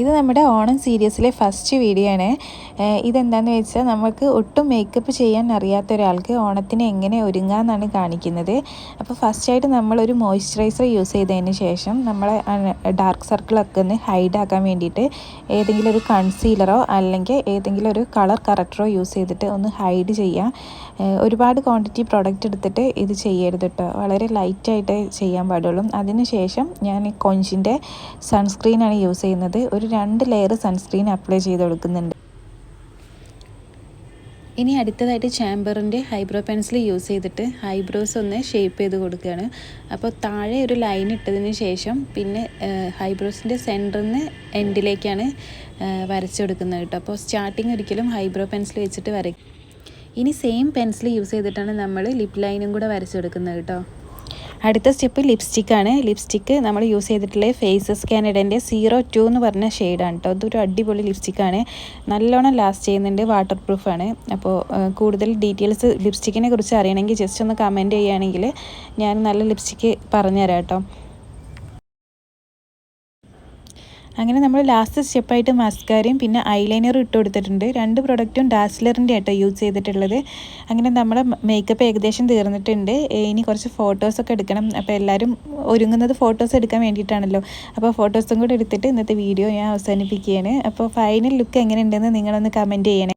ഇത് നമ്മുടെ ഓണം സീരീസിലെ ഫസ്റ്റ് വീഡിയോ ആണ്. ഇതെന്താണെന്ന് വെച്ചാൽ നമുക്ക് ഒട്ടും മേക്കപ്പ് ചെയ്യാൻ അറിയാത്ത ഒരാൾക്ക് ഓണത്തിന് എങ്ങനെ ഒരുങ്ങാമെന്നാണ് കാണിക്കുന്നത്. അപ്പോൾ ഫസ്റ്റായിട്ട് നമ്മളൊരു മോയ്സ്ചറൈസർ യൂസ് ചെയ്തതിന് ശേഷം നമ്മളെ ഡാർക്ക് സർക്കിളൊക്കെ ഒന്ന് ഹൈഡ് ആക്കാൻ വേണ്ടിയിട്ട് ഏതെങ്കിലും ഒരു കൺസീലറോ അല്ലെങ്കിൽ ഏതെങ്കിലും ഒരു കളർ കറക്റ്ററോ യൂസ് ചെയ്തിട്ട് ഒന്ന് ഹൈഡ് ചെയ്യാം. ഒരുപാട് ക്വാണ്ടിറ്റി പ്രോഡക്റ്റ് എടുത്തിട്ട് ഇത് ചെയ്യരുത് കേട്ടോ വളരെ ലൈറ്റായിട്ട് ചെയ്യാൻ പാടുള്ളൂ. അതിനുശേഷം ഞാൻ കൊഞ്ചിന്റെ സൺസ്ക്രീനാണ് യൂസ് ചെയ്യുന്നത്. ഒരു രണ്ട് ലെയർ സൺസ്ക്രീൻ അപ്ലൈ ചെയ്ത് കൊടുക്കുന്നുണ്ട് ഇനി അടുത്തതായിട്ട് ചാമ്പറിന്റെ ഹൈബ്രോ പെൻസിൽ യൂസ് ചെയ്തിട്ട് ഹൈബ്രോസ് ഒന്ന് ഷേപ്പ് ചെയ്ത് കൊടുക്കുകയാണ്. അപ്പോൾ താഴെ ഒരു ലൈൻ ഇട്ടതിന് ശേഷം പിന്നെ ഹൈബ്രോസിന്റെ സെന്ററിൽ നിന്ന് എൻഡിലേക്കാണ് വരച്ചെടുക്കുന്നത് കേട്ടോ. അപ്പോൾ സ്റ്റാർട്ടിങ് ഒരിക്കലും ഹൈബ്രോ പെൻസിൽ വെച്ചിട്ട് വരയ്ക്കും ഇനി സെയിം പെൻസിൽ യൂസ് ചെയ്തിട്ടാണ് നമ്മൾ ലിപ് ലൈനും കൂടെ വരച്ചെടുക്കുന്നത് കേട്ടോ. അടുത്ത സ്റ്റെപ്പ് ലിപ്സ്റ്റിക്കാണ് ലിപ്സ്റ്റിക്ക് നമ്മൾ യൂസ് ചെയ്തിട്ടുള്ള ഫേസസ് കാനഡന്റെ സീറോ ടു എന്ന് പറഞ്ഞ ഷെയ്ഡാണ് കേട്ടോ അതൊരു അടിപൊളി ലിപ്സ്റ്റിക്കാണ് നല്ലോണം ലാസ്റ്റ് ചെയ്യുന്നുണ്ട്. വാട്ടർ പ്രൂഫാണ് അപ്പോൾ കൂടുതൽ ഡീറ്റെയിൽസ് ലിപ്സ്റ്റിക്കിനെ കുറിച്ച് അറിയണമെങ്കിൽ ജസ്റ്റ് ഒന്ന് കമന്റ് ചെയ്യുകയാണെങ്കിൽ ഞാൻ നല്ല ലിപ്സ്റ്റിക്ക് പറഞ്ഞുതരാം കേട്ടോ അങ്ങനെ നമ്മൾ ലാസ്റ്റ് സ്റ്റെപ്പായിട്ട് മസ്കാരയും പിന്നെ ഐലൈനറും ഇട്ട് കൊടുത്തിട്ടുണ്ട്. രണ്ട് പ്രൊഡക്റ്റും ഡാസ്ലറിന്റെ ആയിട്ടോ യൂസ് ചെയ്തിട്ടുള്ളത്. അങ്ങനെ നമ്മുടെ മേക്കപ്പ് ഏകദേശം തീർന്നിട്ടുണ്ട്. ഇനി കുറച്ച് ഫോട്ടോസൊക്കെ എടുക്കണം. അപ്പോൾ എല്ലാവരും ഒരുങ്ങുന്നത് ഫോട്ടോസ് എടുക്കാൻ വേണ്ടിയിട്ടാണല്ലോ. അപ്പോൾ ഫോട്ടോസും കൂടെ എടുത്തിട്ട് ഇന്നത്തെ വീഡിയോ ഞാൻ അവസാനിപ്പിക്കുകയാണ്. അപ്പോൾ ഫൈനൽ ലുക്ക് എങ്ങനെയുണ്ടെന്ന് നിങ്ങളൊന്ന് കമന്റ് ചെയ്യണേ.